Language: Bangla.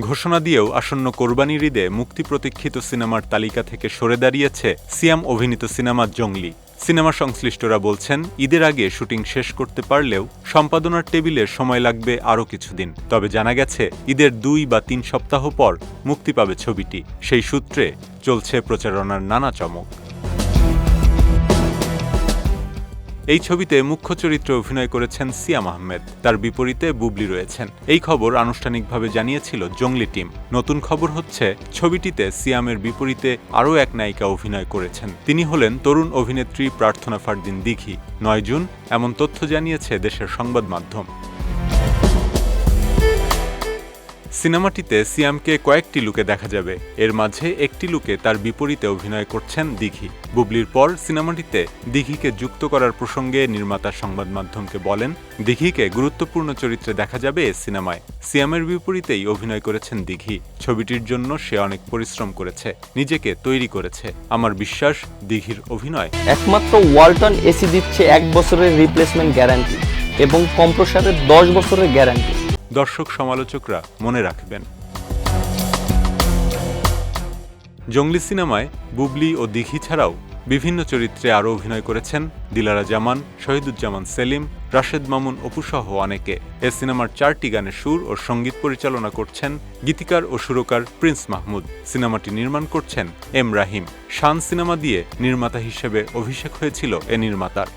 ঘোষণা দিয়েও আসন্ন কোরবানির ঈদে মুক্তি প্রতীক্ষিত সিনেমার তালিকা থেকে সরে দাঁড়িয়েছে সিয়াম অভিনীত সিনেমা জঙ্গলি। সিনেমা সংশ্লিষ্টরা বলছেন, ঈদের আগে শুটিং শেষ করতে পারলেও সম্পাদনার টেবিলে সময় লাগবে আরও কিছুদিন। তবে জানা গেছে, ঈদের দুই বা তিন সপ্তাহ পর মুক্তি পাবে ছবিটি। সেই সূত্রে চলছে প্রচারণার নানা চমক। এই ছবিতে মুখ্য চরিত্রে অভিনয় করেছেন সিয়াম আহমেদ। তার বিপরীতে বুবলি রয়েছেন। এই খবর আনুষ্ঠানিকভাবে জানিয়েছিল জঙ্গলি টিম। নতুন খবর হচ্ছে, ছবিটিতে সিয়ামের বিপরীতে আরও এক নায়িকা অভিনয় করেছেন। তিনি হলেন তরুণ অভিনেত্রী প্রার্থনা ফারদিন দিঘি। নয় জুন, এমন তথ্য জানিয়েছে দেশের সংবাদ মাধ্যম। সিনেমাটিতে সিয়ামকে কয়েকটি লুকে দেখা যাবে। এর মাঝে একটি লুকে তার বিপরীতে অভিনয় করছেন দিঘি। বুবলির পর সিনেমাটিতে দিঘিকে যুক্ত করার প্রসঙ্গে নির্মাতা সংবাদ মাধ্যমকে বলেন, দিঘিকে গুরুত্বপূর্ণ চরিত্রে দেখা যাবে এ সিনেমায়। সিয়ামের বিপরীতেই অভিনয় করেছেন দিঘি। ছবিটির জন্য সে অনেক পরিশ্রম করেছে, নিজেকে তৈরি করেছে। আমার বিশ্বাস, দিঘির অভিনয় একমাত্র ওয়ালটন এসি দিচ্ছে এক বছরের রিপ্লেসমেন্ট গ্যারান্টি এবং কম্প্রসারের দশ বছরের গ্যারান্টি দর্শক সমালোচকরা মনে রাখবেন। জঙ্গলি সিনেমায় বুবলি ও দিঘি ছাড়াও বিভিন্ন চরিত্রে আরও অভিনয় করেছেন দিলারা জামান শহীদুজ্জামান সেলিম, রাশেদ মামুন অপুসহ অনেকে। এ সিনেমার চারটি গানের সুর ও সংগীত পরিচালনা করছেন গীতিকার ও সুরকার প্রিন্স মাহমুদ। সিনেমাটি নির্মাণ করছেন এম রাহিম। শান সিনেমা দিয়ে নির্মাতা হিসেবে অভিষেক হয়েছিল এ নির্মাতার।